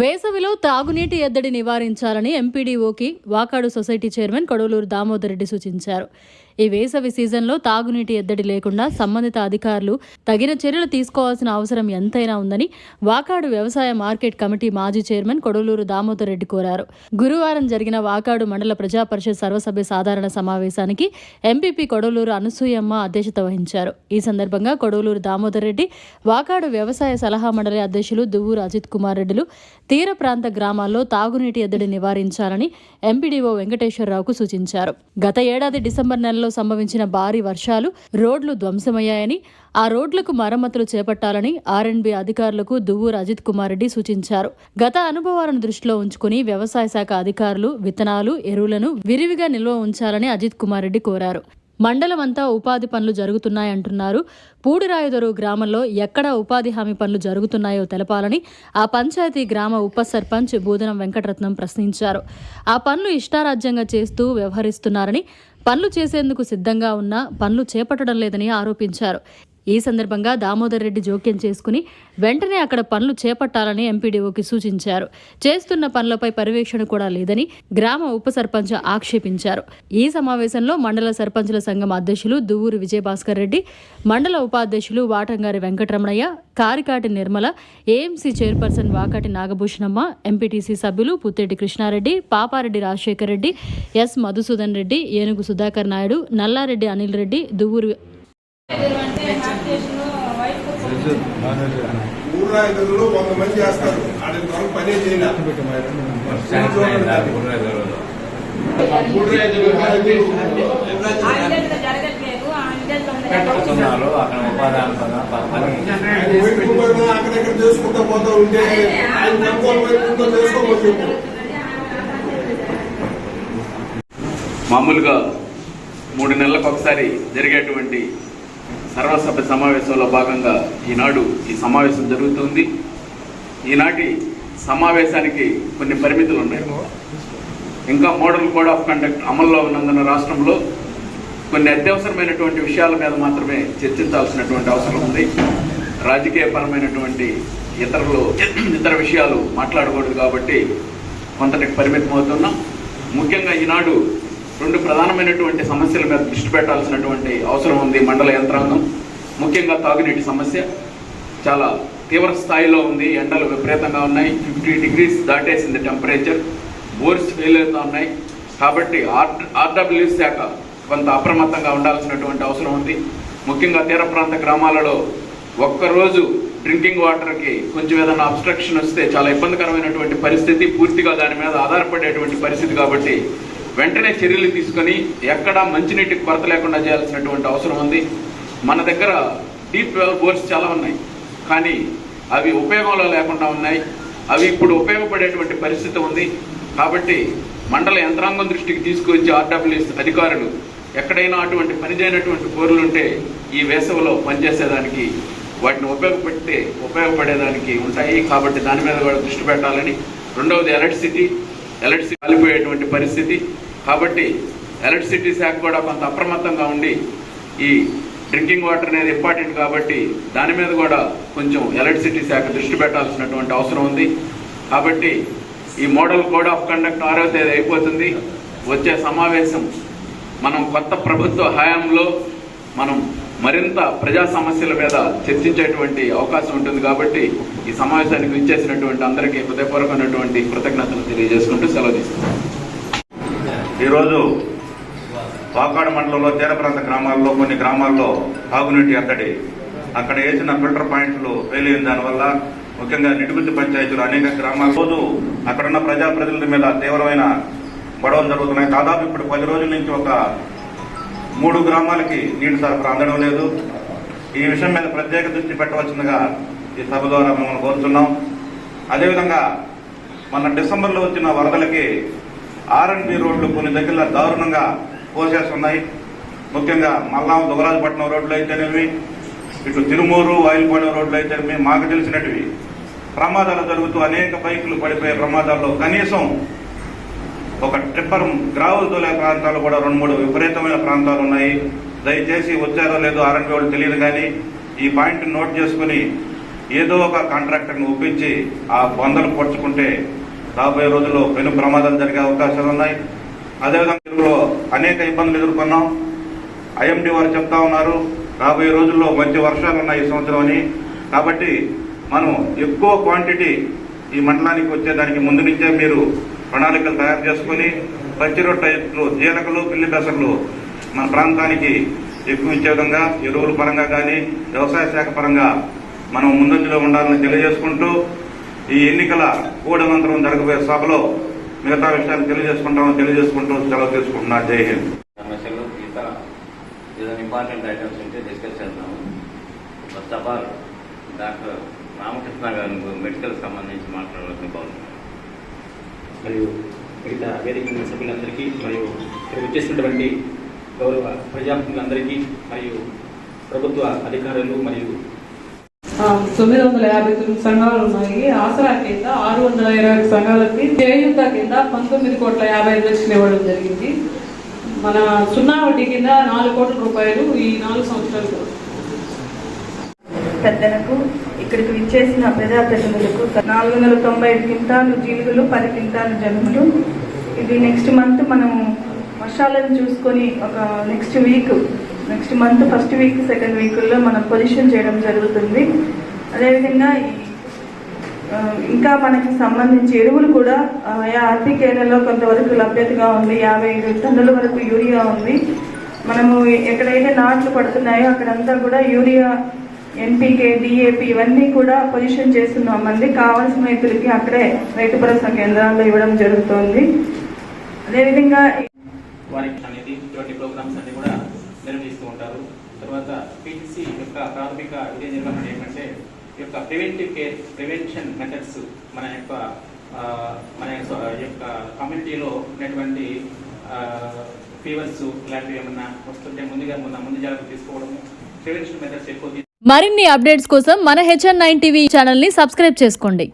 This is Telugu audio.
వేసవిలో తాగునీటి ఎద్దడి నివారించాలని ఎంపీడీఓకి వాకాడు సొసైటీ చైర్మన్ కొడవలూరు దామోదర్ రెడ్డి సూచించారు. ఈ వేసవి సీజన్లో తాగునీటి ఎద్దడి లేకుండా సంబంధిత అధికారులు తగిన చర్యలు తీసుకోవాల్సిన అవసరం ఎంతైనా ఉందని వాకాడు వ్యవసాయ మార్కెట్ కమిటీ మాజీ చైర్మన్ కొడవలూరు దామోదర్ రెడ్డి కోరారు. గురువారం జరిగిన వాకాడు మండల ప్రజా పరిషత్ సర్వసభ్య సాధారణ సమావేశానికి ఎంపీపీ కొడలూరు అనసూయమ్మ అధ్యక్షత వహించారు. ఈ సందర్భంగా కొడవలూరు దామోదర్ రెడ్డి వాకాడు వ్యవసాయ సలహా మండలి అధ్యక్షులు దువ్వూరు అజిత్ కుమార్ రెడ్డిలు తీర ప్రాంత గ్రామాల్లో తాగునీటి ఎద్దడి నివారించాలని ఎంపీడీఓ వెంకటేశ్వరరావుకు సూచించారు. గత ఏడాది డిసెంబర్ నెలలో సంభవించిన భారీ వర్షాలు రోడ్లు ధ్వంసమయ్యాయని ఆ రోడ్లకు మరమ్మతులు చేపట్టాలని ఆర్ఎండ్బి అధికారులకు దువ్వూరు అజిత్ కుమార్ రెడ్డి సూచించారు. గత అనుభవాలను దృష్టిలో ఉంచుకుని వ్యవసాయ శాఖ అధికారులు విత్తనాలు ఎరువులను విరివిగా నిల్వ ఉంచాలని అజిత్ కుమార్ రెడ్డి కోరారు. మండలం అంతా ఉపాధి పనులు జరుగుతున్నాయంటున్నారు. పూడిరాయుదొరు గ్రామంలో ఎక్కడ ఉపాధి హామీ పనులు జరుగుతున్నాయో తెలపాలని ఆ పంచాయతీ గ్రామ ఉప సర్పంచ్ బూదనం వెంకటరత్నం ప్రశ్నించారు. ఆ పనులు ఇష్టారాజ్యంగా చేస్తూ వ్యవహరిస్తున్నారని పనులు చేసేందుకు సిద్ధంగా ఉన్నా పనులు చేపట్టడం లేదని ఆరోపించారు. ఈ సందర్భంగా దామోదర్ రెడ్డి జోక్యం చేసుకుని వెంటనే అక్కడ పనులు చేపట్టాలని ఎంపీడీఓకి సూచించారు. చేస్తున్న పనులపై పర్యవేక్షణ కూడా లేదని గ్రామ ఉప సర్పంచ్ ఆక్షేపించారు. ఈ సమావేశంలో మండల సర్పంచుల సంఘం అధ్యక్షులు దువ్వూరు విజయభాస్కర్ రెడ్డి మండల ఉపాధ్యక్షులు Vatamgari Venkataramanaiah Karikati Nirmala AMC chairperson Vakati Nagabhushanamma MPTC సభ్యులు పుత్తేటి కృష్ణారెడ్డి పాపారెడ్డి రాజశేఖర్ రెడ్డి ఎస్ మధుసూదన్ రెడ్డి ఏనుగు సుధాకర్ నాయుడు నల్లారెడ్డి అనిల్ రెడ్డి దువ్వూరు ఊర్లో కొంతమంది చేస్తారు. ఆడ త్వరగా పనే చేయాలి. పెట్టుకున్నారు అక్కడ ఉపాధి అక్కడెక్కడ చేసుకుంటా పోతా ఉంటే ఆయన చేసుకోవచ్చు మామూలుగా మూడు నెలలకు ఒకసారి జరిగేటువంటి సర్వసభ్య సమావేశంలో భాగంగా ఈనాడు ఈ సమావేశం జరుగుతుంది. ఈనాటి సమావేశానికి కొన్ని పరిమితులు ఉన్నాయి. ఇంకా మోడల్ కోడ్ ఆఫ్ కండక్ట్ అమల్లో ఉన్నందున రాష్ట్రంలో కొన్ని అత్యవసరమైనటువంటి విషయాల మీద మాత్రమే చర్చించాల్సినటువంటి అవసరం ఉంది. రాజకీయపరమైనటువంటి ఇతరులు ఇతర విషయాలు మాట్లాడకూడదు కాబట్టి కొంతటికి పరిమితం అవుతున్నాం ముఖ్యంగా ఈనాడు రెండు ప్రధానమైనటువంటి సమస్యల మీద దృష్టి పెట్టాల్సినటువంటి అవసరం ఉంది మండల యంత్రాంగం. ముఖ్యంగా తాగునీటి సమస్య చాలా తీవ్ర స్థాయిలో ఉంది. ఎండలు విపరీతంగా ఉన్నాయి. ఫిఫ్టీ డిగ్రీస్ దాటేసింది టెంపరేచర్. బోర్స్ ఫెయిల్ అవుతూ ఉన్నాయి. కాబట్టి ఆర్ ఆర్డబ్ల్యూ శాఖ కొంత అప్రమత్తంగా ఉండాల్సినటువంటి అవసరం ఉంది. ముఖ్యంగా తీర ప్రాంత గ్రామాలలో ఒక్కరోజు డ్రింకింగ్ వాటర్కి కొంచెం ఏదైనా అబ్స్ట్రక్షన్ వస్తే చాలా ఇబ్బందికరమైనటువంటి పరిస్థితి. పూర్తిగా దాని మీద ఆధారపడేటువంటి పరిస్థితి కాబట్టి వెంటనే చర్యలు తీసుకొని ఎక్కడా మంచినీటికి కొరత లేకుండా చేయాల్సినటువంటి అవసరం ఉంది. మన దగ్గర డీప్ వెల్ బోర్స్ చాలా ఉన్నాయి. కానీ అవి ఉపయోగంలో లేకుండా ఉన్నాయి. అవి ఇప్పుడు ఉపయోగపడేటువంటి పరిస్థితి ఉంది. కాబట్టి మండల యంత్రాంగం దృష్టికి తీసుకొచ్చి ఆర్డబ్ల్యూఎస్ అధికారులు ఎక్కడైనా అటువంటి పనిచేయనటువంటి బోర్లు ఉంటే ఈ వేసవిలో పనిచేసేదానికి వాటిని ఉపయోగపెడితే ఉపయోగపడేదానికి ఉంటాయి. కాబట్టి దాని మీద కూడా దృష్టి పెట్టాలని. రెండవది ఎలక్ట్రిసిటీ ఎలక్ట్రిసిటీ కాలిపోయేటువంటి పరిస్థితి. కాబట్టి ఎలక్ట్రిసిటీ శాఖ కూడా కొంత అప్రమత్తంగా ఉండి ఈ డ్రింకింగ్ వాటర్ అనేది ఇంపార్టెంట్ కాబట్టి దాని మీద కూడా కొంచెం ఎలక్ట్రిసిటీ శాఖ దృష్టి పెట్టాల్సినటువంటి అవసరం ఉంది. కాబట్టి ఈ మోడల్ కోడ్ ఆఫ్ కండక్ట్ ఆరో తేదీ అయిపోతుంది? వచ్చే సమావేశం మనం కొత్త ప్రభుత్వ హయాంలో మనం మరింత ప్రజా సమస్యల మీద చర్చించేటువంటి అవకాశం ఉంటుంది కాబట్టి ఈ సమావేశానికి విచ్చేసినటువంటి అందరికీ హృదయపూర్వకమైనటువంటి కృతజ్ఞతలు తెలియజేసుకుంటూ సెలవు తీసుకుంటాం ఈరోజు వాకాడు మండలంలో తీర ప్రాంత గ్రామాల్లో కొన్ని గ్రామాల్లో తాగునీటి ఎద్దడి అక్కడ వేసిన ఫిల్టర్ పాయింట్లు ఫెయిల్ అయిన దానివల్ల ముఖ్యంగా నిడుగుద్ది పంచాయతీలు అనేక గ్రామాల. రోజు అక్కడున్న ప్రజాప్రతినిధుల మీద తీవ్రమైన గొడవలు జరుగుతున్నాయి. దాదాపు ఇప్పుడు పది రోజుల నుంచి ఒక మూడు గ్రామాలకి నీటి సరఫరా అందడం లేదు. ఈ విషయం మీద ప్రత్యేక దృష్టి పెట్టవలసిందిగా ఈ సభ ద్వారా మిమ్మల్ని కోరుతున్నాం. అదేవిధంగా మన డిసెంబర్లో వచ్చిన వరదలకి ఆర్ఎన్బి రోడ్లు కొన్ని దగ్గర దారుణంగా పోసేస్తున్నాయి ముఖ్యంగా మల్లాం దుగరాజపట్నం రోడ్లు అయితేనేమి ఇటు తిరుమూరు వాయిల్పాలెం రోడ్లు అయితేనేమి మాకు తెలిసినటివి. ప్రమాదాలు జరుగుతూ అనేక బైకులు పడిపోయే ప్రమాదాల్లో కనీసం ఒక ట్రిప్పర్ గ్రావులు తోలే ప్రాంతాలు కూడా రెండు మూడు విపరీతమైన ప్రాంతాలు ఉన్నాయి. దయచేసి వచ్చారో లేదో ఆర్ఎన్బి వాళ్ళు తెలియదు కానీ ఈ పాయింట్ నోట్ చేసుకుని ఏదో ఒక కాంట్రాక్టర్ని ఒప్పించి ఆ బొందలు పొడుచుకుంటే రాబోయే రోజుల్లో పెను ప్రమాదాలు జరిగే అవకాశాలు ఉన్నాయి. అదేవిధంగా అనేక ఇబ్బందులు ఎదుర్కొన్నాం. ఐఎండి వారు చెప్తా ఉన్నారు రాబోయే రోజుల్లో మంచి వర్షాలు ఉన్నాయి ఈ సంవత్సరం అని. కాబట్టి మనం ఎక్కువ క్వాంటిటీ ఈ మండలానికి వచ్చేదానికి ముందు నుంచే మీరు ప్రణాళికలు తయారు చేసుకుని పచ్చి ఎత్తులు జీలకలు పిల్లి పెసర్లు మన ప్రాంతానికి ఎక్కువ ఇచ్చే విధంగా ఎరువుల పరంగా కానీ వ్యవసాయ శాఖ పరంగా మనం ముందంజలో ఉండాలని తెలియజేసుకుంటూ ఈ ఎన్నికల కూడనంతరం జరగబోయే సభలో మిగతా విషయాలు తెలియజేసుకుంటామని తెలియజేసుకుంటూ సెలవు తీసుకుంటున్నా. జై హింద్. సమస్యలు ఇతర ఏదైనా ఇంపార్టెంట్ ఐటమ్స్ ఉంటే డిస్కస్ చేద్దాము. First of all doctor Ramakrishna గారు మెడికల్ సంబంధించి మాట్లాడవలసిన బాగుంది మరియు మిగతా వేదిక ఉన్న సభ్యులందరికీ మరియు ఇక్కడ వచ్చేసినటువంటి గౌరవ ప్రజాప్రతినిధులందరికీ మరియు ప్రభుత్వ అధికారులు మరియు తొమ్మిది వందల యాభై తొమ్మిది సంఘాలు ఉన్నాయి ఆసరా కింద ఆరు వందల ఇరవై ఒక సంఘాలకి చేయూత కింద పంతొమ్మిది కోట్ల యాభై ఐదు లక్షలు ఇవ్వడం జరిగింది. మన సున్నా వడ్డీ కింద నాలుగు కోట్ల రూపాయలు ఈ నాలుగు సంవత్సరాలు పెద్దలకు ఇక్కడికి విచ్చేసిన ప్రజాప్రతినిధులకు నాలుగు వందల తొంభై ఐదు క్వింటాలు జీలుగులు పది క్వింటాలు జనుములు ఇది నెక్స్ట్ మంత్ మనం వర్షాలను చూసుకొని ఒక next week next month first week second వీక్లో మనం పొజిషన్ చేయడం జరుగుతుంది. అదేవిధంగా ఇంకా మనకి సంబంధించి ఎరువులు కూడా ఆర్పికేలలో కొంతవరకు లభ్యతగా ఉంది. యాభై ఐదు టన్నుల వరకు యూరియా ఉంది. మనము ఎక్కడైతే నాట్లు పడుతున్నాయో అక్కడంతా కూడా యూరియా ఎన్పికే డిఏపి ఇవన్నీ కూడా పొజిషన్ చేస్తున్నామండి కావాల్సిన రైతులకి అక్కడే రైతు భరోసా కేంద్రాల్లో ఇవ్వడం జరుగుతోంది. అదేవిధంగా వారికి అనేది ప్రోగ్రామ్స్ తర్వాత పీటీసీ యొక్క ప్రాథమిక ఇదే నిర్వహణ ఏమంటే యొక్క ప్రివెంటివ్ కేర్ ప్రివెన్షన్ మెథడ్స్ మన యొక్క మన యొక్క కమ్యూనిటీలో ఉన్నటువంటి ఫీవర్స్ ఇలాంటివి ఏమన్నా వస్తుంటే ముందుగా ముందు ముందు జాగ్రత్త తీసుకోవడము ప్రివెన్షన్ మెథడ్స్ ఎక్కువ మరిన్ని అప్డేట్స్ కోసం మన హెచ్ఎన్ నైన్ టీవీ ఛానల్ని సబ్స్క్రైబ్ చేసుకోండి.